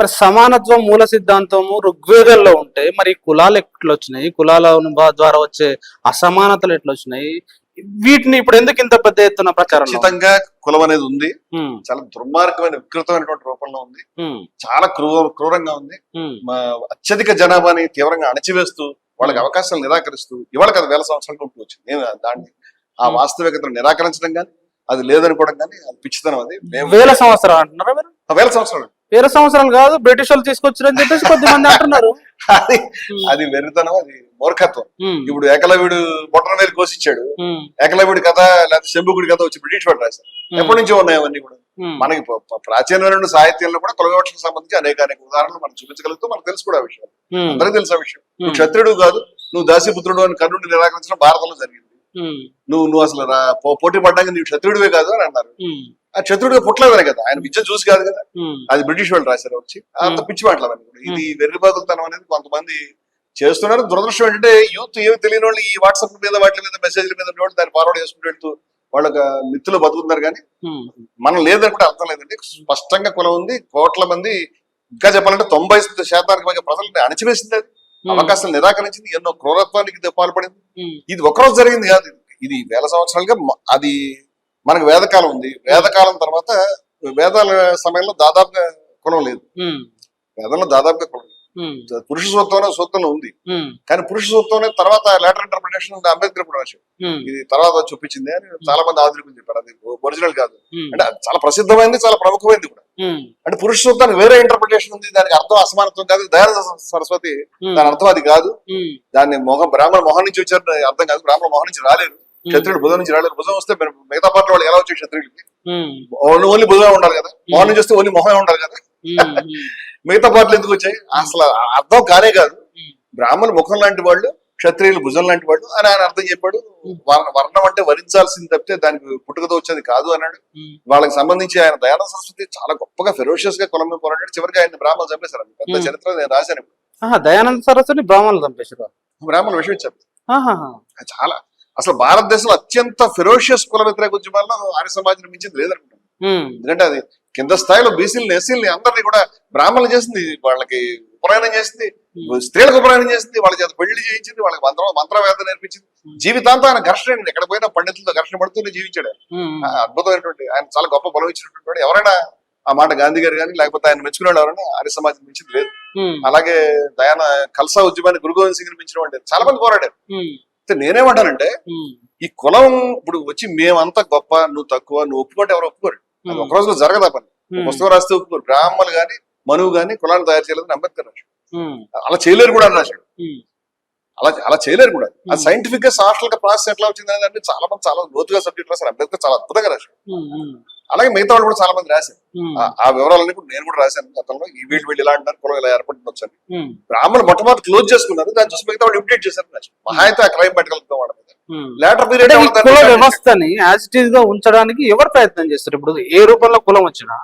మరి సమానత్వం మూల సిద్ధాంతము ఋగ్వేదంలో ఉంటే మరి కులాలు ఎట్లా వచ్చినాయి? కులాల ద్వారా వచ్చే అసమానతలు ఎట్లా వచ్చినాయి? వీటిని ఇప్పుడు ఎందుకు ఇంత పెద్ద ఎత్తున ప్రచారం ఖచ్చితంగా కులం అనేది ఉంది. చాలా దుర్మార్గమైన వికృతమైనటువంటి రూపంలో ఉంది. చాలా క్రూర క్రూరంగా ఉంది. అత్యధిక జనాభాని తీవ్రంగా అణచివేస్తూ వాళ్ళకి. అవకాశాలు నిరాకరిస్తూ ఇవాళ కదా వేల సంవత్సరాలు ఉంటూ వచ్చింది నేను దాన్ని ఆ. వాస్తవికతను నిరాకరించడం కానీ అది లేదనుకోవడం కానీ అది పిచ్చితనం అది. వేల సంవత్సరాలు అంటున్నారా వేల సంవత్సరాలు. వేల సంవత్సరాలు కాదు బ్రిటిష్ వాళ్ళు తీసుకొచ్చారని చెప్పేసి కొద్ది మంది అంటున్నారు. అది అది వెర్రితనం అది మూర్ఖత్వం. ఉమ్, ఇప్పుడు ఏకలవ్యుడు బొట్టన వేలు కోసిచ్చాడు. ఉమ్, ఏకలవ్యుడి కథ లేకపోతే శంభుగుడి కథ వచ్చి బ్రిటిష్ వాళ్ళు రాశారు. ఎప్పటి నుంచో ఉన్నాయి అవన్నీ కూడా. మనకి ప్రాచీనమైన సాహిత్యంలో కూడా కులగోట్లకు సంబంధించి అనేక అనేక ఉదాహరణలు మనం చూపించగలుగుతూ. మనకు తెలుసు కూడా ఆ విషయం. అందరికీ తెలుసు ఆ విషయం. నువ్వు క్షత్రుడు కాదు నువ్వు దాసిపుత్రుడు అని కర్ణుడిని నిరాకరించడం భారతంలో జరిగింది. నువ్వు నువ్వు అసలు పోటీ పడ్డానికి నువ్వు క్షత్రుడివే కాదు అని అన్నారు. ఆ క్షత్రుడిగా పుట్టలేదనే కదా ఆయన విద్య చూసి కాదు కదా. అది బ్రిటిష్ వాళ్ళు రాశారు వచ్చి. అంత. పిచ్చి మాటలు కూడా. ఇది వెర్రిబాగులతనం అనేది కొంతమంది చేస్తున్నారు. దురదృష్టం ఏంటంటే యూత్ ఏమి తెలియని వాళ్ళు ఈ వాట్సాప్ మీద వాటి మీద మెసేజ్ల మీద ఉన్నవాళ్ళు దాన్ని ఫార్వర్డ్ చేసుకుంటూ వెళ్తూ వాళ్ళ మిత్తులు బతుకుతున్నారు కానీ మనం లేదనుకుంటే అర్థం లేదండి. స్పష్టంగా కులం ఉంది కోట్ల మంది ఇంకా చెప్పాలంటే తొంభై శాతానికి పైగా ప్రజల్ని అణచివేసింది. అది అవకాశాలు నిరాకరించింది. ఎన్నో క్రూరత్వానికి పాల్పడింది. ఇది ఒకరోజు జరిగింది కాదు. ఇది. వేల సంవత్సరాలుగా అది మనకు వేదకాలం ఉంది. వేదకాలం తర్వాత వేదాల సమయంలో దాదాపుగా కులం లేదు. వేదంలో దాదాపుగా కులం లేదు. పురుష సూక్తంలో సూక్తంలో ఉంది. కానీ పురుష సూక్తం తర్వాత లెటర్ ఇంటర్ప్రిటేషన్ అంబేద్కర్ ఉమ్, ఇది తర్వాత చూపించింది అని చాలా మంది ఆధునికులు చెప్పారు. అది ఒరిజినల్ కాదు. అంటే చాలా ప్రసిద్ధమైంది చాలా ప్రముఖమైంది కూడా. అంటే పురుష సూక్తానికి వేరే ఇంటర్ప్రిటేషన్ ఉంది. దానికి అర్థం అసమానత్వం కాదు. దయానంద సరస్వతి దాని అర్థం అది కాదు. దాన్ని మొహం బ్రాహ్మణ మొహం నుంచి వచ్చారు అర్థం కాదు. బ్రాహ్మణ మొహం నుంచి రాలేరు క్షత్రుడు భుజం నుంచి రాలేరు భుజం వస్తే మిగతా పార్టీ వాళ్ళు ఎలా క్షత్రుడికి ఉమ్, ఓన్లీ భుజమే ఉండాలి కదా? మొహం నుంచి వస్తే ఓన్లీ మొహమే ఉండాలి కదా? మిగతా పార్టీలు ఎందుకు వచ్చాయి? అసలు అర్థం కానే కాదు. ఉమ్. బ్రాహ్మణ ముఖం లాంటి వాళ్ళు క్షత్రియులు భుజం లాంటి వాళ్ళు అని ఆయన అర్థం చెప్పాడు. వర్ణ- వర్ణం అంటే వరించాల్సింది తప్పితే దానికి పుట్టుకతో వచ్చేది కాదు అన్నాడు. వాళ్ళకి సంబంధించి ఆయన దయానంద సరస్వతి చాలా గొప్పగా ఫెరోషియస్గా కులం పోరాడాడు. చివరికి ఆయన బ్రాహ్మణులు చంపేశారు పెద్ద. చరిత్ర నేను రాశాను ఆహా, దయానంద సరస్వతి బ్రాహ్మణులు చంపేశారు. బ్రాహ్మణుల విషయం చెప్పారు. చాలా అసలు భారతదేశంలో అత్యంత ఫెరోషియస్ కుల వ్యతిరేక ఉద్యమాల్లో ఆర్య సమాజం మించింది లేదనుకుంటాను ఉమ్, ఎందుకంటే అది కింద స్థాయిలో బీసీలని ఎస్సీలని అందరినీ కూడా బ్రాహ్మణులు చేసింది. వాళ్ళకి ఉపనయనం చేసింది. స్త్రీలకు ఉపనయనం చేసింది. వాళ్ళ చేత పెళ్ళి చేయించింది. వాళ్ళకి మంత్ర మంత్రవేద నేర్పించింది. జీవితాంతం ఆయన ఘర్షణ. ఎక్కడ పోయినా పండితులతో ఘర్షణ పడుతూనే జీవించాడు అద్భుతమైనటువంటి ఆయన చాలా గొప్ప బలం ఇచ్చినటువంటి. ఎవరైనా ఆ మాట గాంధీ గారు కానీ లేకపోతే ఆయన మెచ్చుకునే ఎవరైనా ఆర్య సమాజం మించింది లేదు. అలాగే దయాన కల్సా ఉద్యమాన్ని గురు గోవింద్ సింగ్ మించిన వాళ్ళు చాలా మంది పోరాడారు. నేనేమంటానంటే ఈ కులం ఇప్పుడు వచ్చి మేమంతా గొప్ప నువ్వు తక్కువ నువ్వు ఒప్పుకుంటే ఎవరు ఒప్పుకోరు. ఒక రోజులో జరగదా పని. పుస్తకం రాస్తే ఒప్పుకోరు. బ్రాహ్మణులు కానీ మనువు కానీ కులాన్ని తయారు చేయలేదని అంబేద్కర్ రాశాడు అలా చేయలేరు కూడా అని రాశాడు. అలా అలా చేయలేరు కూడా. ఆ. సైంటిఫిక్గా సాఫ్ట్వేర్గా ప్రాసెస్ ఎట్లా వచ్చింది అనేది చాలా మంది చాలా లోతుగా సబ్జెక్ట్ రాశారు. అంబేద్కర్ చాలా అద్భుతంగా ఉమ్, అలాగే మిగతా వాళ్ళు కూడా చాలా మంది రాశారు. ఆ- వివరాలన్నీ కూడా నేను కూడా రాశాను గతంలో. ఈ వీళ్ళు వీళ్ళు ఇలా అంటారు కులం ఇలా ఏర్పడుతుంది వచ్చాను బ్రాహ్మణులు మొట్టమొదటి క్లోజ్ చేసుకున్నారు. దాన్ని చూసి మిగతా వాళ్ళు ఇమిటేట్ చేశారు రాశారు. మహా అయితే ఆ క్రైమ్ వాళ్ళ మీద. ఉమ్. లేటర్ అంటే పీరియడ్ కుల వ్యవస్థని యాజ్ ఇట్ ఈస్గా ఉంచడానికి ఎవరు ప్రయత్నం చేస్తారు? ఇప్పుడు ఏ రూపంలో కులం వచ్చినా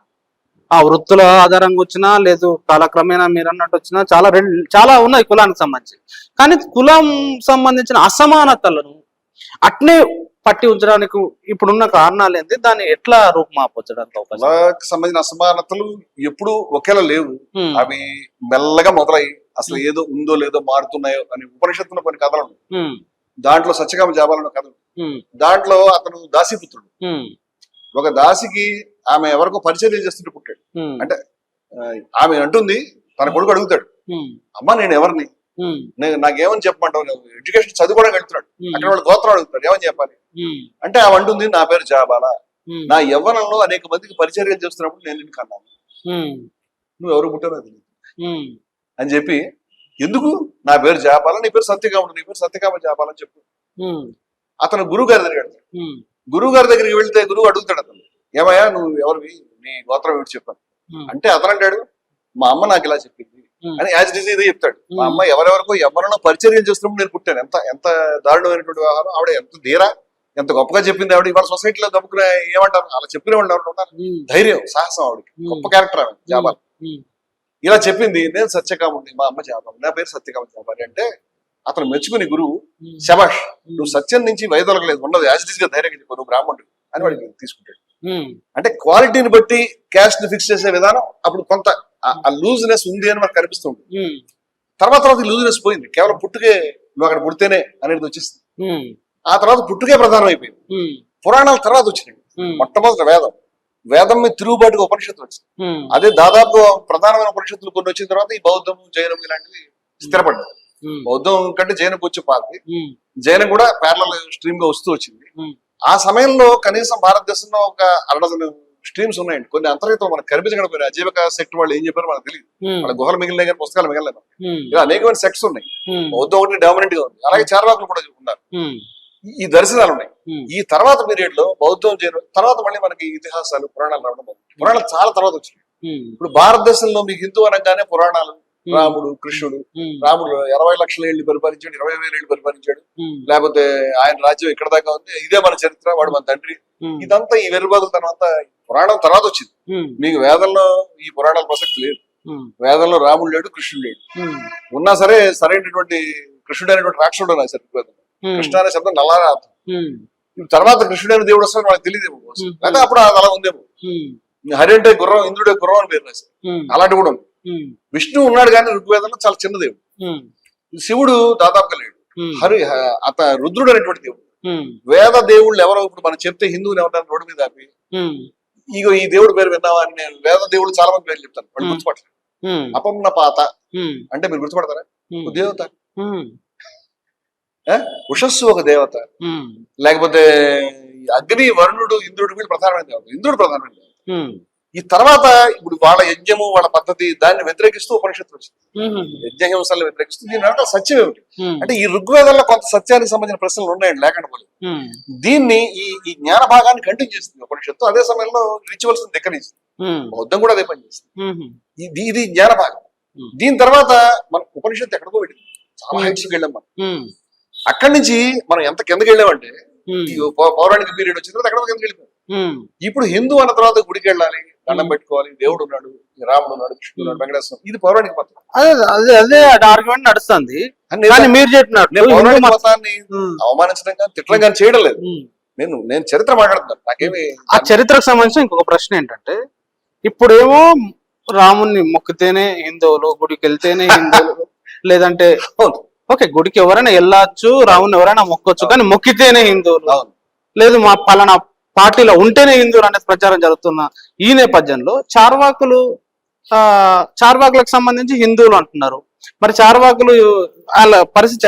ఆ వృత్తుల ఆధారంగా వచ్చినా లేదు కాలక్రమేణా మీరు అన్నట్టు వచ్చినా చాలా రెండు చాలా ఉన్నాయి కులానికి సంబంధించి. కానీ కులం సంబంధించిన అసమానతలను అట్నే పట్టి ఉంచడానికి ఇప్పుడున్న కారణాలు ఏంటి దాన్ని ఎట్లా రూపుమాపొచ్చడానికి సంబంధించిన అసమానతలు ఎప్పుడు ఒకేలా లేవు. అవి మెల్లగా మొదలయ్యి అసలు ఏదో ఉందో లేదో మారుతున్నాయో అని ఉపనిషత్తులో కొన్ని కథలు దాంట్లో సత్యకామ జాబాలను కథ ఉంది. ఉమ్, దాంట్లో అతను దాసిపుత్రుడు. ఒక దాసికి ఆమె ఎవరికో పరిచర్య చేస్తుంటే పుట్టాడు. అంటే ఆమె అంటుంది తన కొడుకు అడుగుతాడు. అమ్మా నేను ఎవరిని? నేను నాకేమని చెప్పమంటావు? నువ్వు ఎడ్యుకేషన్ చదువుకోవడానికి వెళ్తున్నాడు. అక్కడ వాళ్ళు గోత్రం అడుగుతాడు ఏమని చెప్పాలి? అంటే ఆమె అంటుంది నా పేరు జాబాల. నా యవ్వనంలో అనేక మందికి పరిచర్యలు చేస్తున్నప్పుడు నేను నిన్ను కన్నాను. నువ్వు ఎవరు తెలియదు ఉమ్, అని చెప్పి ఎందుకు? నా పేరు జాపాల నీ పేరు సత్యకాముడు నీ పేరు సత్యకామ జాపాల అని చెప్పు. అతను గురువు గారి దగ్గర గురువు గారి దగ్గరికి వెళ్తే గురువు అడుగుతాడు అతను ఏమయ్యా నువ్వు ఎవరివి? నీ గోత్రం ఏమిటి చెప్పాను అంటే అతను అంటాడు మా అమ్మ నాకు ఇలా చెప్పింది. అని యాజ్ డిజ్ ఇదే చెప్తాడు. మా. అమ్మ ఎవరెవరికో ఎవరినో పరిచర్యలు చేస్తున్నప్పుడు నేను పుట్టాను. ఎంత ఎంత దారుణమైనటువంటి వ్యవహారం ఆవిడ ఎంత ధీరా ఎంత గొప్పగా చెప్పింది ఆవిడ. ఇవాళ సొసైటీలో దమ్ముకునే ఏమంటారు? అలా చెప్పిన వాళ్ళు ఎవరు ఉన్నారు ధైర్యం సాహసం ఆవిడకి. గొప్ప క్యారెక్టర్ ఆమె జాబాల్. ఇలా చెప్పింది నేను సత్యకాముడిని మా అమ్మ జాబాలి. నా పేరు సత్యకామ జాబాలి. అంటే అతను మెచ్చుకుని గురువు శబాష్ నువ్వు సత్యం నుంచి వైదొలగలేదు. ఉండదు. యాజ్ ఇట్గా ధైర్యంగా చెప్పు. నువ్వు బ్రాహ్మణుడు అని వాడికి తీసుకుంటాడు. అంటే క్వాలిటీని బట్టి క్యాస్ట్ని ఫిక్స్ చేసే విధానం అప్పుడు కొంత ఆ- ఆ లూజ్నెస్ ఉంది అని మనకు కనిపిస్తుంది ఉమ్, తర్వాత తర్వాత లూజ్నెస్ పోయింది. కేవలం పుట్టుకే నువ్వు అక్కడ పుడితేనే అనేది వచ్చేసింది. ఆ తర్వాత పుట్టుకే ప్రధానం అయిపోయింది. పురాణాల తర్వాత వచ్చినాయి. మొట్టమొదటి వేదం. వేదం మీద తిరుగుబాటుగా ఉపనిషత్తులు వచ్చింది అదే దాదాపు ప్రధానమైన ఉపనిషత్తులు కొన్ని వచ్చిన తర్వాత ఈ బౌద్ధం జైనం ఇలాంటివి స్థిరపడ్డాయి. బౌద్ధం కంటే జైనం కొంచెం పాతి జైనం కూడా ప్యారల స్ట్రీమ్గా వస్తూ వచ్చింది. ఆ సమయంలో కనీసం భారతదేశంలో ఒక అరడజన్ స్ట్రీమ్స్ ఉన్నాయండి. కొన్ని అంతర్గతం మనకు కనిపించకపోయినా అజీవక సెక్ట్ వాళ్ళు ఏం చెప్పారో మనకు తెలియదు. వాళ్ళ గుహలు మిగిలినాయి కానీ పుస్తకాలు మిగలేదు ఉమ్, ఇలా అనేకమైన సెక్ట్స్ ఉన్నాయి. బౌద్ధం ఒకటి డామినెంట్గా ఉంది. అలాగే చార్వాకులు కూడా ఉన్నారు. ఈ- దర్శనాలు ఉన్నాయి. ఈ తర్వాత పీరియడ్లో బౌద్ధం జైనం తర్వాత మళ్ళీ మనకి ఇతిహాసాలు పురాణాలు రావడం. పురాణాలు చాలా తర్వాత వచ్చినాయి. ఇప్పుడు భారతదేశంలో మీకు హిందూ అనగానే పురాణాలు రాముడు కృష్ణుడు. రాముడు ఇరవై లక్షల ఏళ్ళు పరిపాలించాడు ఇరవై వేల ఏళ్ళు పరిపాలించాడు. లేకపోతే ఆయన రాజ్యం ఇక్కడ దాకా ఉంది. ఇదే మన చరిత్ర వాడు మన తండ్రి. ఇదంతా ఈ వెర్రిబాగుల తర్వాత పురాణం తర్వాత వచ్చింది. మీకు వేదంలో ఈ పురాణాల ప్రసక్తి లేదు. వేదంలో రాముడు లేడు కృష్ణుడు లేడు. ఉన్నా సరే సరైనటువంటి కృష్ణుడు అనేటువంటి రాక్షసుడు అన్నారు సరే వేదంలో. ఉమ్, కృష్ణ అనే శబ్దం నల్లారా తర్వాత కృష్ణుడు అనే దేవుడు వస్తాడు వాళ్ళకి తెలియదేమో. లేదా అప్పుడు అది అలా ఉందేమో. హరి అంటే గుర్రం ఇంద్రుడే గుర్రం అని పేరు రాశారు అలాంటి కూడా ఉంది విష్ణు ఉన్నాడు కానీ ఋగ్వేదంలో చాలా చిన్న దేవుడు. శివుడు దాదాపుగా లేడు. హరి అత రుద్రుడు అనేటువంటి దేవుడు. వేద దేవుళ్ళు ఎవరో ఇప్పుడు మనం చెప్తే హిందువులు ఎవరైనా రోడ్డు మీద ఇగో ఈ దేవుడు పేరు విన్నావా అని నేను వేద దేవుడు చాలా మంది పేర్లు చెప్తాను వాళ్ళు. గుర్తుపట్టలేదు అపమ్న పాత అంటే మీరు గుర్తుపడతారా? దేవత? ఉషస్సు ఒక దేవత. లేకపోతే అగ్ని వరుణుడు ఇంద్రుడు వీళ్ళు ప్రధానమైన దేవత ఇంద్రుడు ప్రధానమైన దేవత. ఈ తర్వాత ఇప్పుడు వాళ్ళ యజ్ఞము వాళ్ళ పద్ధతి దాన్ని వ్యతిరేకిస్తూ ఉపనిషత్తు వచ్చింది. ఉమ్, యజ్ఞ హింసలను వ్యతిరేకిస్తూ దీని అంటే సత్యం ఏమిటి? అంటే ఈ ఋగ్వేదంలో కొంత సత్యానికి సంబంధించిన ప్రశ్నలు ఉన్నాయండి లేకుండా పోలేదు. దీన్ని ఈ ఈ జ్ఞాన భాగాన్ని కంటిన్యూ చేస్తుంది ఉపనిషత్తు. అదే సమయంలో రిచువల్స్ ఉమ్, బౌద్ధం కూడా అదే పనిచేస్తుంది ఇది ఇది జ్ఞాన భాగం. దీని తర్వాత మన ఉపనిషత్తు ఎక్కడికో వెళ్ళింది చాలా హైట్స్ వెళ్ళాం మనం. అక్కడి నుంచి మనం ఎంత కిందకి వెళ్ళామంటే పౌరాణిక పీరియడ్ వచ్చిన తర్వాత ఎక్కడో కిందకి వెళ్ళిపోయాం. ఇప్పుడు హిందూ అన్న తర్వాత గుడికి వెళ్ళాలి దండం. పెట్టుకోవాలి దేవుడు ఉన్నాడు రాముడు ఉన్నాడు కృష్ణుడు ఉన్నాడు వెంకటేశ్వరం ఇది పౌరాణిక మతం. అదే అదే అదే ఆర్గ్యుమెంట్ నడుస్తుంది. కానీ మీరు చెప్పినట్టు పౌరాణిక మత- మతాన్ని అవమానించడం కానీ తిట్టడం కానీ చేయడం లేదు. నేను నేను చరిత్ర మాట్లాడుతున్నాను. నాకేమి ఆ చరిత్రకు సంబంధించి ఇంకొక ప్రశ్న ఏంటంటే ఇప్పుడేమో రాముణ్ణి మొక్కితేనే హిందువులు గుడికి వెళ్తేనే హిందువులు లేదంటే ఓకే గుడికి ఎవరైనా వెళ్ళొచ్చు రాముని ఎవరైనా మొక్కొచ్చు కానీ మొక్కితేనే హిందువులు. లేదు మా పలానా పార్టీలో ఉంటేనే హిందువులు అనేది ప్రచారం జరుగుతున్న ఈ నేపథ్యంలో చార్వాకులు ఆ చార్వాకులకు సంబంధించి హిందువులు అంటున్నారు. మరి చార్వాకులు వాళ్ళ పరిస్థితి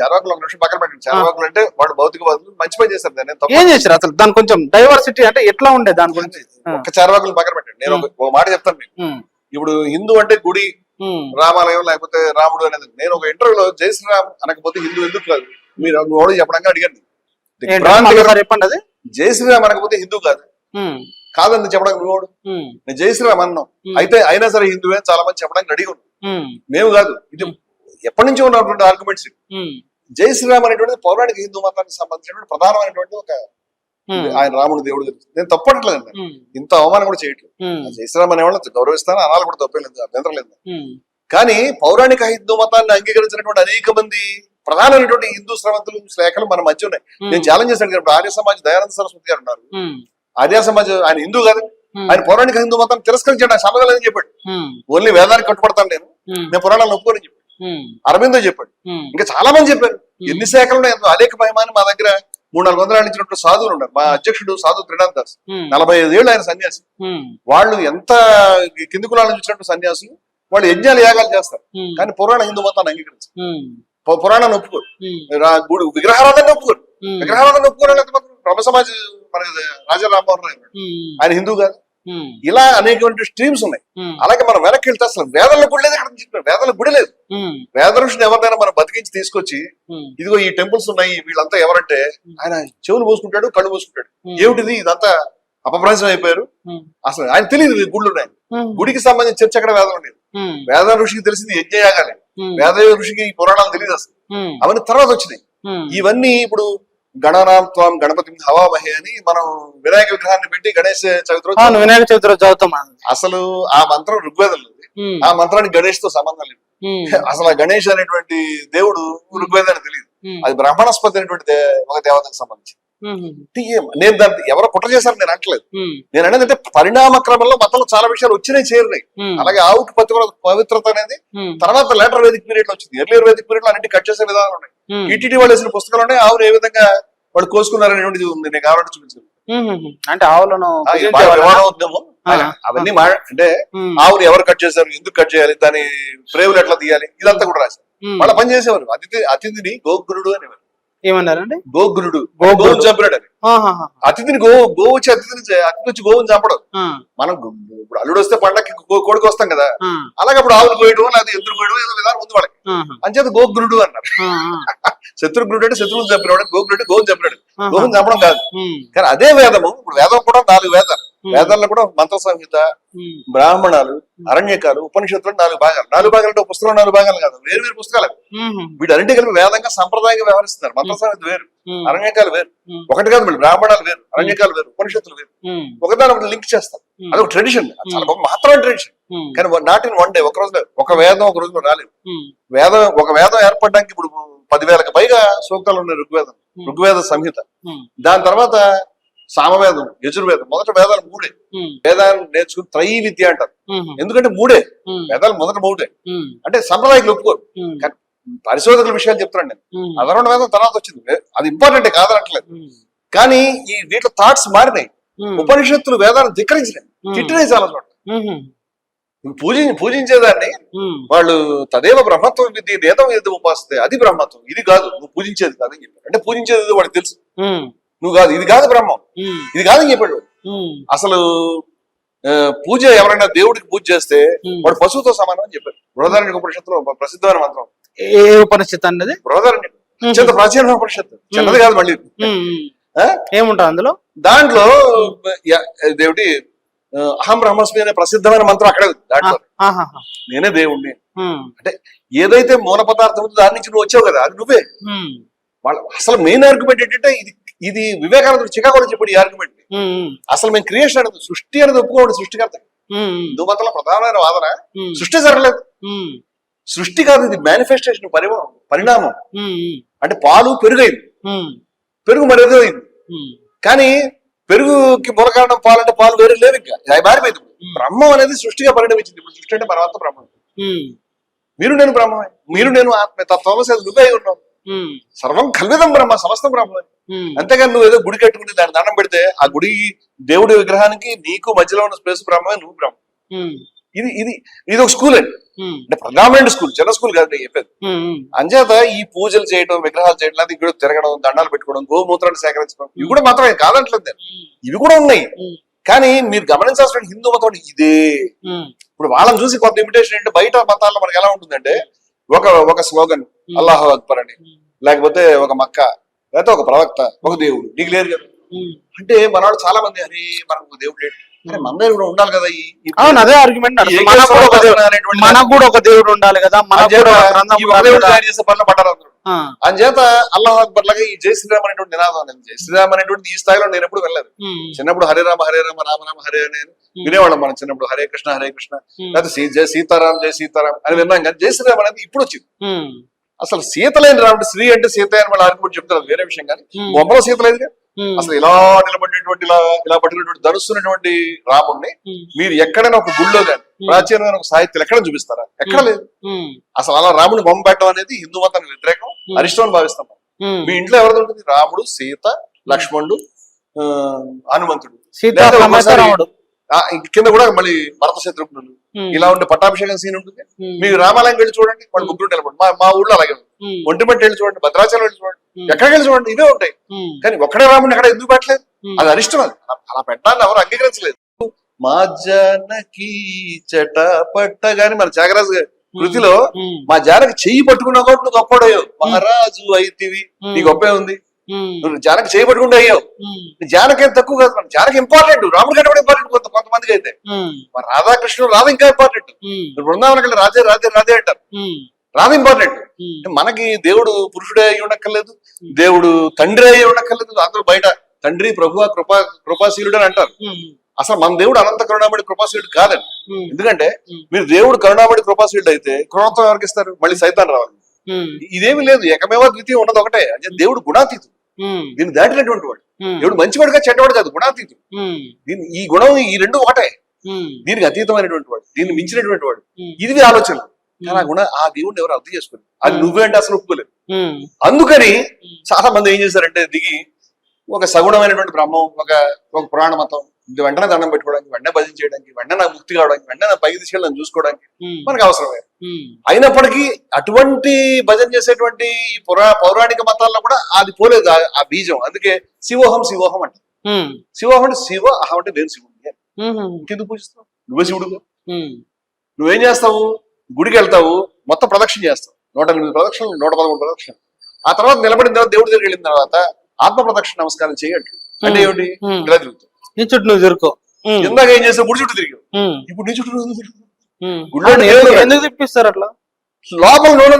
చార్వాకులు ఒక నిమిషం పక్కన పెట్టండి. చార్వాకులు అంటే వాడు భౌతికవాదులు మంచి పని చేశారు దాన్ని తప్పు ఏం చేశారు అసలు? దాని కొంచెం డైవర్సిటీ అంటే ఎట్లా ఉండే దాని గురించి? ఆ. ఒక్క చార్వాకులు పక్కన పెట్టండి. నేను ఒక- ఒక మాట చెప్తాను మీకు. ఇప్పుడు హిందూ అంటే గుడి రామాలయం లేకపోతే రాముడు అనేది. నేను ఒక ఇంటర్వ్యూలో జై శ్రీరామ్ అనకపోతే హిందూ ఎందుకు కాదు? మీరు చెప్పడానికి అడిగాను చెప్పండి అది. జై శ్రీరామ్ అనకపోతే హిందూ కాదు. కాదని చెప్పడానికి నువ్వు నేను జై శ్రీరామ్ అన్నాం అయితే అయినా సరే హిందువే చాలా మంది చెప్పడానికి రెడీ ఉన్నాం ఉమ్, మేము కాదు. ఇది ఎప్పటి నుంచో ఉన్నటువంటి ఆర్గ్యుమెంట్స్ జై శ్రీరామ్ అనేటువంటిది పౌరాణిక హిందూ మతానికి సంబంధించినటువంటి ప్రధానమైనటువంటి ఒక ఆయన రాముడు దేవుడు నేను తప్పట్లేదు ఇంత అవమానం కూడా చేయట్లేదు. జై శ్రీరామ్ అనేవాళ్ళని గౌరవిస్తాను అనాలు కూడా తప్పలేదు అభ్యంతరం లేదు. కానీ పౌరాణిక హిందూ మతాన్ని అంగీకరించినటువంటి అనేక మంది ప్రధానమైనటువంటి హిందూ శ్రవంతులు శాఖలు మన మధ్య ఉన్నాయి. నేను ఛాలెంజ్ చేశాను కదా, ఇప్పుడు ఆర్య సమాజ్ దయానంద సరస్వతి గారు ఉన్నారు. ఆర్య సమాజ్ ఆయన హిందూ కాదు. ఆయన పౌరాణిక హిందూ మతాన్ని తిరస్కరించాడు. ఆయన సమగలని చెప్పాడు. ఓన్లీ వేదానికి కట్టుబడతాను నేను. నేను పురాణాలను ఒప్పుకొని చెప్పాడు. అరవిందో చెప్పాడు. ఇంకా చాలా మంది చెప్పారు. ఎన్ని శాఖలు ఉన్నాయి? అనేక మహిమాని మా దగ్గర మూడు నాలుగు వందల ఇచ్చినట్టు సాధువులు ఉన్నారు. మా అధ్యక్షుడు సాధు త్రినాథ్ దాస్. నలభై ఐదు ఏళ్ళు ఆయన సన్యాసి. వాళ్ళు ఎంత కింది కులాల నుంచి వచ్చినట్టు సన్యాసులు వాళ్ళు యజ్ఞాలు యాగాలు చేస్తారు. కానీ పురాణ హిందూ మతాన్ని అంగీకరించారు. పురాణాన్ని ఒప్పుకోరు. విగ్రహారాధన ఒప్పుకోరు. ఉమ్, విగ్రహారాధన ఒప్పుకోరు బ్రహ్మ సమాజ్ మన రాజా రామ్మోహన్ రాయ్ ఆయన హిందూ కాదు. ఇలా అనేకటువంటి స్ట్రీమ్స్ ఉన్నాయి. అలాగే మనం వెనక్కి వెళ్తే అసలు వేదాల గుడి లేదు అక్కడ చెప్పారు వేదాల గుడి లేదు. వేద ఋషిని ఎవరినైనా మనం బతికించి తీసుకొచ్చి ఇదిగో ఈ టెంపుల్స్ ఉన్నాయి వీళ్ళంతా ఎవరంటే ఆయన చెవులు మూసుకుంటాడు కళ్ళు మూసుకుంటాడు ఉమ్, ఏమిటిది? ఇదంతా అపభ్రంశం అయిపోయారు. అసలు ఆయన తెలియదు గుళ్ళు ఉన్నాయి. గుడికి సంబంధించి చర్చ అక్కడ వేదం లేదు వేద ఋషికి తెలిసింది యజ్ఞయాగాలి. ఉమ్, వేద ఋషికి ఈ పురాణాలు తెలియదు అసలు. అవన్నీ తర్వాత వచ్చినాయి. ఇవన్నీ ఇప్పుడు గణనాం త్వం గణపతి హవామహే అని మనం వినాయక విగ్రహాన్ని పెట్టి గణేష్ చవితి రోజు వినాయక చవితి రోజు చదువుతాం. అసలు ఆ మంత్రం ఋగ్వేదంలో ఆ మంత్రానికి గణేష్తో సంబంధం లేదు. అసలు ఆ గణేష్ అనేటువంటి దేవుడు ఋగ్వేదానికి తెలియదు అది బ్రహ్మణస్పతి అనేటువంటి ఒక దేవతకు సంబంధించి ఉమ్, అంటే ఏం- నేను దాన్ని ఎవరో కుట్ర చేశారు నేను అంటలేదు నేను అనేది అంటే పరిణామ క్రమంలో మతంలో చాలా విషయాలు వచ్చినాయి చేరినాయి. అలాగే ఆవుకి పవిత్రత అనేది తర్వాత లేటర్ వేదిక్ పీరియడ్లో వచ్చింది. ఎర్లియర్ వేదిక్ పీరియడ్లో అన్నింటి కట్ చేసే విధానాలు ఉన్నాయి. ఈటీటీ వాళ్ళు వేసిన పుస్తకాలు ఉన్నాయి. ఆవును ఏ విధంగా వాళ్ళు కోసుకున్నారనేటువంటిది ఉంది. నేను కావాలంటే చూపించాను. అంటే ఆవులను అవన్నీ మా అంటే ఆవుని ఎవరు కట్ చేశారు? ఎందుకు కట్ చేయాలి? దాని ప్రేవులు ఎట్లా తీయాలి? ఇదంతా కూడా రాశారు. వాళ్ళ పని చేసేవారు. అతిథి అతిథిని గోగురుడు అనేవారు. ఏమన్నారండి గోగురుడు గోగురుడు. గోవుని చంపినాడు. అతిథిని గో గోవు వచ్చి అతిథిని అతిథి వచ్చి గోవుని చంపడం. మనం ఇప్పుడు అల్లుడు వస్తే పండక్కి కోడికి వస్తాం కదా. అలాగే అప్పుడు ఆవులు కోయడం లేదా ఎదురు కోయడం ఏదో విధానం ఉంది వాళ్ళకి. అంచేత గోగురుడు అన్నారు. శత్రుగురుడు అంటే శత్రువుని చంపినాడు గోగురుడు గోవుని చంపినాడు. గోవుని చంపడం కాదు. కానీ అదే వేదము ఇప్పుడు వేదం కూడా నాలుగు వేదాలు. వేదాల్లో కూడా మంత్ర సంహిత బ్రాహ్మణాలు అరణ్యకాలు ఉపనిషత్తులు నాలుగు భాగాలు. నాలుగు భాగాలు అంటే పుస్తకంలో నాలుగు భాగాలు కాదు వేరు వేరు పుస్తకాలు వీటన్నిటి కలిపి వేదంగా సంప్రదాయంగా వ్యవహరిస్తున్నారు. మంత్ర సంహిత వేరు. అరణ్యకాలు వేరు. ఒకటి కాదు మళ్ళీ బ్రాహ్మణాలు వేరు అరణ్యకాలు వేరు ఉపనిషత్తులు వేరు. ఒకదాని ఒకటి లింక్ చేస్తారు ఉమ్, అదొక ట్రెడిషన్. చాలా గొప్ప మాత్రమే ట్రెడిషన్. కానీ నాట్ ఇన్ వన్ డే ఒక రోజులో ఒక వేదం ఒక రోజులో రాలేదు. వేదం ఒక వేదం ఏర్పడడానికి ఇప్పుడు పదివేలకు పైగా సూక్తాలు ఉన్నాయి ఋగ్వేదం. ఋగ్వేద సంహిత. దాని తర్వాత సామవేదం యజుర్వేదం. మొదట వేదాలు మూడే. వేదాలు నేర్చుకుని త్రయీ విద్య అంటారు. ఎందుకంటే మూడే. వేదాలు మొదట మూడే. అంటే సంప్రదాయకులు ఒప్పుకోరు. పరిశోధకుల విషయాలు చెప్తున్నాను నేను. ఉమ్, అదరణ వేదం తర్వాత వచ్చింది. అది ఇంపార్టెంట్ కాదనట్లేదు. కానీ ఈ వీటిలో థాట్స్ మారినాయి. ఉపనిషత్తులు వేదాలను ధిక్కరించినాయి. ఉమ్, తిట్టినాయి చాలా చోట్ల ఉమ్, పూజ పూజించేదాన్ని వాళ్ళు తదేవ బ్రహ్మత్వం విద్య నేతం ఏదో ఉపాస్తే అది బ్రహ్మత్వం. ఇది కాదు. నువ్వు పూజించేది కాదని చెప్పాడు. అంటే పూజించేది వాడికి తెలుసు. నువ్వు కాదు. ఇది కాదు బ్రహ్మం. ఇది కాదని చెప్పాడు. అసలు పూజ ఎవరైనా దేవుడికి పూజ చేస్తే. వాడు పశువుతో సమానం అని చెప్పారు బృహదారణ్య ఉపనిషత్తులో ప్రసిద్ధమైన మంత్రం. ఏ ఉపనిషత్తు అన్నది? ప్రాచీన ఉపనిషత్తు. చిన్నది కాదు మళ్ళీ? ఏముంటుంది అందులో? దాంట్లో దేవుడి అహం బ్రహ్మస్మి అనే ప్రసిద్ధమైన మంత్రం అక్కడే దాంట్లో. నేనే దేవుణ్ణి. ఉమ్, ఏదైతే మూల పదార్థం ఉందో దాని నుంచి నువ్వు వచ్చావు కదా అది నువ్వే. వాళ్ళ అసలు మెయిన్ ఆర్గ్యుమెంట్ ఏంటంటే ఇది ఇది వివేకానందుడు చికాగోలో చెప్పాడు ఈ ఆర్గ్యుమెంట్ అసలు మేము క్రియేషన్ అనేది సృష్టి అనేది ఒప్పుకోండి సృష్టికర్త. మతంలో ప్రధానమైన వాదన సృష్టి జరగలేదు. సృష్టి కాదు ఇది మేనిఫెస్టేషన్ పరిమాణం పరిణామం. అంటే పాలు పెరుగైంది. పెరుగు మరేదో అయింది. కానీ పెరుగుకి మూల కారణం పాలు వేరే లేవు ఇంకా. అది మారిపోయింది. బ్రహ్మం అనేది సృష్టిగా పరిణమించింది. ఇప్పుడు సృష్టి అంటే పరమాత్మ బ్రహ్మం. మీరు నేను బ్రహ్మమే. మీరు నేను ఆత్మే. తత్వమసి అది నువ్వే ఉన్నావు. సర్వం కల్విదం బ్రహ్మ సమస్తం బ్రహ్మ అంతేగాని నువ్వు ఏదో గుడి కట్టుకుని దాని దండం పెడితే ఆ గుడి దేవుడి విగ్రహానికి నీకు మధ్యలో ఉన్న స్పేస్ బ్రహ్మమే నువ్వు బ్రహ్మ. ఇది ఇది ఇది ఒక స్కూల్ అండి. అంటే ప్రధానమైన స్కూల్ చిన్న స్కూల్ కాదు నేను చెప్పేది అంచేత ఈ పూజలు చేయడం విగ్రహాలు చేయడం లేదా ఇక్కడ తిరగడం దండాలు పెట్టుకోవడం గోమూత్రాన్ని సేకరించడం ఇవి కూడా మాత్రమే కాదంటలేదు నేను. ఇవి కూడా ఉన్నాయి. కానీ మీరు గమనించాల్సిన హిందూ మతం ఇదే ఇప్పుడు వాళ్ళని చూసి కొంత ఇమిటేషన్ అంటే బయట మతాల్లో మనకి ఎలా ఉంటుందంటే ఒక ఒక స్లోగన్ అల్లాహ్ అక్బర్ అని. లేకపోతే ఒక మక్క లేకపోతే ఒక ప్రవక్త ఒక దేవుడు. నీకు లేరు కదా. అంటే మనవాడు చాలా మంది అరే మనకు ఒక దేవుడు లేడు. మన దగ్గర కూడా ఉండాలి కదా అవును అదే ఆర్గ్యుమెంట్ మనకు కూడా ఒక దేవుడు ఉండాలి కదా మనకు అంచేత అల్లాహ్ అక్బర్ లాగా ఈ జై శ్రీరామ్ అనేటువంటి నినాదం అనేది జై శ్రీరామ్ అనేటువంటి ఈ స్థాయిలో నేను ఎప్పుడు వెళ్ళలేదు. చిన్నప్పుడు హరే రామ హరే రామ రామ రామ హరే అని వినేవాళ్ళం మనం చిన్నప్పుడు. హరే కృష్ణ హరే కృష్ణ. లేకపోతే సీ- జై సీతారాం జై సీతారాం అని విన్నాం కానీ జై శ్రీరామ్ అనేది ఇప్పుడు వచ్చింది. అసలు సీత లేని రాముడు శ్రీ అంటే సీత అని వాళ్ళు ఆర్గ్యుమెంట్ చెప్తారు వేరే విషయం కానీ బొమ్మలో సీత లేదుగా అసలు ఇలా నిలబడినటువంటి ఇలా ఇలా పట్టినటువంటి ధనుస్తున్నటువంటి రాముడిని ఉమ్, మీరు ఎక్కడైనా ఒక గుళ్ళో కానీ ప్రాచీనమైన ఒక సాహిత్యం ఎక్కడ చూపిస్తారా? ఎక్కడ లేదు. అసలు అలా రాముడిని బొమ్మ పెట్టడం అనేది హిందూ మతానికి వ్యతిరేకం అరిష్టం భావిస్తాం. మీ ఇంట్లో ఎవరిది ఉంటుంది? రాముడు సీత లక్ష్మణుడు హనుమంతుడు. సీతా కింద కూడా మళ్ళీ భరత శత్రుఘ్నులు ఇలా ఉండే పట్టాభిషేకం సీన్ ఉంటుంది. మీరు రామాలయం వెళ్ళి చూడండి వాళ్ళు ముగ్గురు నిలబడి మా మా ఊళ్ళో అలాగే ఒంటిమట్టి వెళ్ళి చూడండి భద్రాచలం వెళ్ళి చూడండి ఎక్కడికి వెళ్ళి చూడండి ఇవే ఉంటాయి. కానీ ఒక్కడే రాముడిని అక్కడ ఎందుకు పెట్టలేదు? అది అరిష్టం అది. అలా- పెట్టాలని ఎవరు అంగీకరించలేదు. మా జానకి చట పట్టగాని మన త్యాగరాజు గారి కృతిలో మా జానకి చెయ్యి పట్టుకున్నా కూడా నువ్వు గొప్పడయ్యో మహారాజు అయితివి. ఉమ్, నీ గొప్పే ఉంది. నువ్వు జానకి చెయ్యి పట్టుకుంటే అయ్యావు జానకి ఏం తక్కువ కాదు మన జానకి ఇంపార్టెంట్ రాముడి కంటే కూడా ఇంపార్టెంట్ కొంత కొంతమందికి అయితే. మరి రాధాకృష్ణుడు రాధ ఇంకా ఇంపార్టెంట్ బృందావనకి రాధే రాధే రాధే అంటారు. రాధ ఇంపార్టెంట్ మనకి దేవుడు పురుషుడే అయి ఉండక్కర్లేదు. దేవుడు తండ్రి అయి ఉండక్కర్లేదు. అందరూ బయట తండ్రి ప్రభు కృపా కృపాశీలుడు అని అంటారు. అసలు మన దేవుడు అనంత కరుణామడి కృపాశీలుడు కాదండి. ఎందుకంటే. మీరు దేవుడు కరుణామడి కృపాశీలుడు అయితే కృణత్వం ఎవరికి ఇస్తారు? మళ్ళీ సైతాన్ రావాలి. ఇదేమి లేదు. ఏకమేవ ద్వితీయం ఉన్నది ఒకటే. అంటే దేవుడు గుణాతీతం ఉమ్, దీన్ని దాటినటువంటి వాడు. దేవుడు మంచివాడుగా చెడ్డవాడు కాదు గుణాతీతుడు. దీని ఈ గుణం ఈ రెండు ఒకటే. దీనికి అతీతమైనటువంటి వాడు దీన్ని మించినటువంటి వాడు. ఇది ఆలోచన. కానీ ఆ గుణ ఆ దేవుడిని ఎవరు అర్థం చేసుకోలేదు. అది. నువ్వేంటి అసలు ఒప్పుకోలేదు. అందుకని చాలా మంది ఏం చేశారంటే దిగి ఒక సగుణమైనటువంటి బ్రహ్మం ఒక ఒక పురాణ మతం వెంటనే దండం పెట్టుకోవడానికి వెంటనే భజన చేయడానికి వెంటనే నాకు ముక్తి కావడానికి వెంటనే నా పైకి తీసుకెళ్ళి చూసుకోవడానికి మనకు అవసరమే. అయినప్పటికీ అటువంటి భజన చేసేటువంటి ఈ పురా పౌరాణిక మతాల్లో కూడా అది పోలేదు ఆ- బీజం. అందుకే శివోహం శివోహం అంటే శివోహం అంటే శివ అహం అంటే నేను శివుడు ఇంకెందుకు పూజిస్తావు? నువ్వే శివుడు నువ్వేం చేస్తావు? గుడికి వెళ్తావు మొత్తం ప్రదక్షిణ చేస్తావు. నూట ఎనిమిది ప్రదక్షిణలు నూట పదమూడు ప్రదక్షిణలు. ఆ తర్వాత నిలబడిన తర్వాత దేవుడి దగ్గరికి వెళ్ళిన తర్వాత ఆత్మ ప్రదక్షిణ నమస్కారం చేయట్టు అంటే ఏమిటి. ఇలా తిరుగుతావు. నీ చుట్టూ నువ్వు తిరుకో ఇందాక ఏం చేస్తావు గుడి చుట్టూ తిరిగావు. ఉమ్, ఇప్పుడు నీ చుట్టూ నువ్వు ఎందుకు తిరుగుతావు? తిప్పిస్తారు అట్లా? లోపల నూనె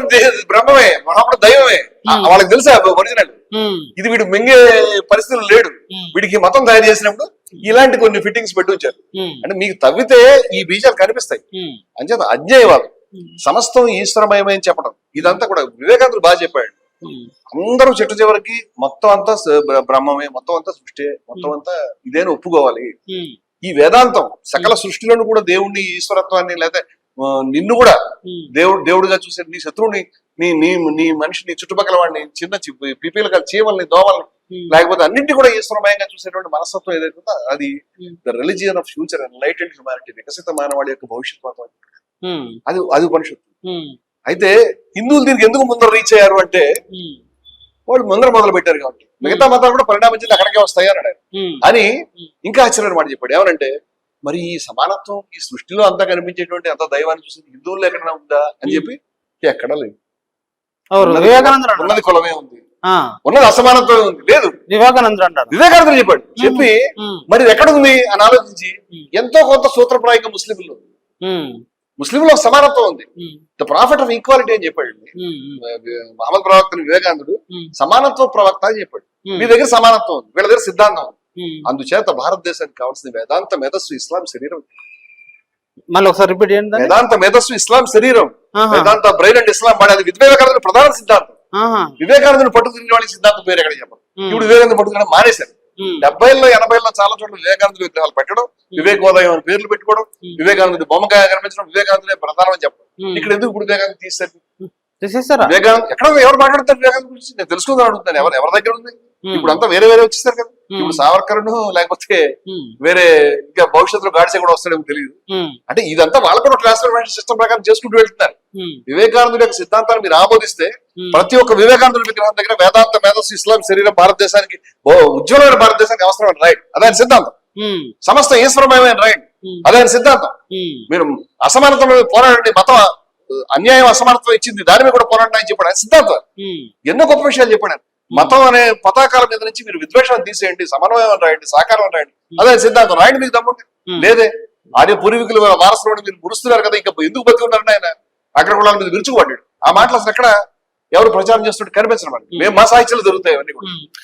బ్రహ్మమే. మనప్పుడు దైవమే. వాళ్ళకి తెలుసా? ఒరిజినల్. ఇది వీడు మింగే పరిస్థితులు లేడు. వీడికి మతం తయారు చేసినప్పుడు ఇలాంటి కొన్ని ఫిట్టింగ్స్ పెట్టి ఉంచారు. ఉమ్, అంటే మీకు తవ్వితే ఈ బీజాలు కనిపిస్తాయి. అంచేత అజ్ఞేయవాదం. ఉమ్, సమస్తం ఈశ్వరమయమే అని చెప్పడం. ఇదంతా కూడా వివేకానందుడు బాగా చెప్పాడు. అందరూ చెట్టు చివరికి మొత్తం అంతా బ్రహ్మమే మొత్తం అంతా సృష్టి మొత్తం అంతా ఇదేని ఒప్పుకోవాలి. ఈ వేదాంతం సకల సృష్టిలోనూ కూడా దేవుణ్ణి ఈశ్వరత్వాన్ని లేదా నిన్ను కూడా దేవుడు దేవుడిగా చూసే నీ శత్రువుని నీ నీ నీ మనిషి నీ చుట్టుపక్కల వాడిని చిన్న పిపిలక చీమల్ని దోమల్ని ఉమ్, లేకపోతే అన్నింటి కూడా ఈశ్వరమయంగా చూసేటువంటి మనస్తత్వం ఏదైతే ఉందో అది. The religion of future and light and humanity వికసిత మానవాళి యొక్క భవిష్యత్ అది అది ఉపనిషత్తు. అయితే హిందువులు దీనికి ఎందుకు ముందర రీచ్ అయ్యారు అంటే వాళ్ళు ముందర మొదలు పెట్టారు కాబట్టి. మిగతా మతాలు కూడా పరిణామం చెంది అక్కడికే వస్తాయి అన్నాడు అని. ఇంకా ఆశ్చర్యమైన మాట చెప్పాడు. ఏమనంటే మరి ఈ సమానత్వం ఈ సృష్టిలో అంతా కనిపించేటువంటి అంత దైవాన్ని చూసి హిందువుల్లో ఎక్కడైనా ఉందా అని చెప్పి ఎక్కడా లేదు. ఉన్నది- కులమే ఉంది. ఉన్నది అసమానత్వం ఉంది. లేదు. వివేకానందుడు వివేకానందుడు చెప్పాడు. చెప్పి మరి ఎక్కడ ఉంది అని ఆలోచించి. ఎంతో కొంత సూత్రప్రాయంగా ముస్లింలు ముస్లింలో సమానత్వం ఉంది. ద ప్రాఫిట్ ఆఫ్ ఈక్వాలిటీ అని చెప్పాడు. మహమ్మద్ ప్రవక్తని వివేకానందుడు సమానత్వ ప్రవక్త అని చెప్పాడు. మీ దగ్గర సమానత్వం ఉంది. వీళ్ళ దగ్గర సిద్ధాంతం ఉంది. అందుచేత భారతదేశానికి కావాల్సిన వేదాంత మేధస్సు ఇస్లాం శరీరం. మళ్ళీ ఒకసారి రిపీట్ చేయండి. వేదాంత మేధస్సు ఇస్లాం శరీరం. వేదాంత బ్రెయిన్ అండ్ ఇస్లాం వాడి అది వివేకానందుని ప్రధాన సిద్ధాంతం. వివేకానందుని పట్టు తిరిగిన వాళ్ళ సిద్ధాంతం పేరు ఎక్కడ చెప్పరు. ఇప్పుడు వివేకానంద పట్టుకుని మానేశారు. డెబ్బైలో ఎనభైలో చాలా చోట్ల వివేకానంద విగ్రహాలు పెట్టడం వివేకోదయం అని పేర్లు పెట్టుకోవడం ఉమ్, వివేకానందుడి బొమ్మగా కనిపించడం వివేకానందునే ప్రధానం అని చెప్పడం. ఇక్కడ ఎందుకు ఇప్పుడు వివేకానంద తీసేస్తారా వివేకానంద ఎక్కడ ఎవరు మాట్లాడతారు వివేకానంద గురించి? నేను తెలుసుకుందాం అడుగుతాను. ఎవరు ఎవరి దగ్గర ఉంది? ఇప్పుడు అంతా వేరే వేరే వచ్చేస్తారు కదా. ఇప్పుడు సావర్కర్ను లేకపోతే వేరే ఇంకా భవిష్యత్తులో గాడిసే కూడా వస్తాడేమో తెలియదు అంటే ఇదంతా వాళ్ళు కూడా ట్రాన్స్ఫర్మేషన్ సిస్టమ్ ప్రకారం చేసుకుంటూ వెళ్తున్నారు. వివేకానందుడి యొక్క సిద్ధాంతాన్ని మీరు ఆమోదిస్తే ప్రతి ఒక్క వివేకానందుడి విగ్రహం దగ్గర వేదాంత మేధస్సు ఇస్లాం శరీరం భారతదేశానికి ఉజ్వలమైన భారతదేశానికి అవసరమైన రైట్. అదే సిద్ధాంతం. సమస్త ఈశ్వరమయమైన రైట్. అదే సిద్ధాంతం. మీరు అసమానత పోరాడండి మతం అన్యాయం అసమానత్వం ఇచ్చింది దాని మీద కూడా పోరాడండి అని చెప్పాడు ఆయన సిద్ధాంతం. ఎన్నో గొప్ప విషయాలు చెప్పాడు. మతం అనే పతాకాల మీద నుంచి మీరు విద్వేషాన్ని తీసేయండి సమన్వయం రాయండి అని రాయండి అదే సిద్ధాంతం రాయండి మీకు దమ్ముంటే ఉమ్. లేదే ఆర్య పూర్వీకులు వారసులు మీరు ముడుస్తున్నారు కదా ఇంకా ఎందుకు బతికి ఉన్నారని ఆయన అక్కడ కూడా మీద విరుచుకుపడ్డాడు ఆ మాటలు అసలు ఎక్కడ ఎవరు ప్రచారం చేస్తుంటే కనిపించడం. మేము మా సాహిత్యంలో దొరుకుతాయి అవన్నీ కూడా.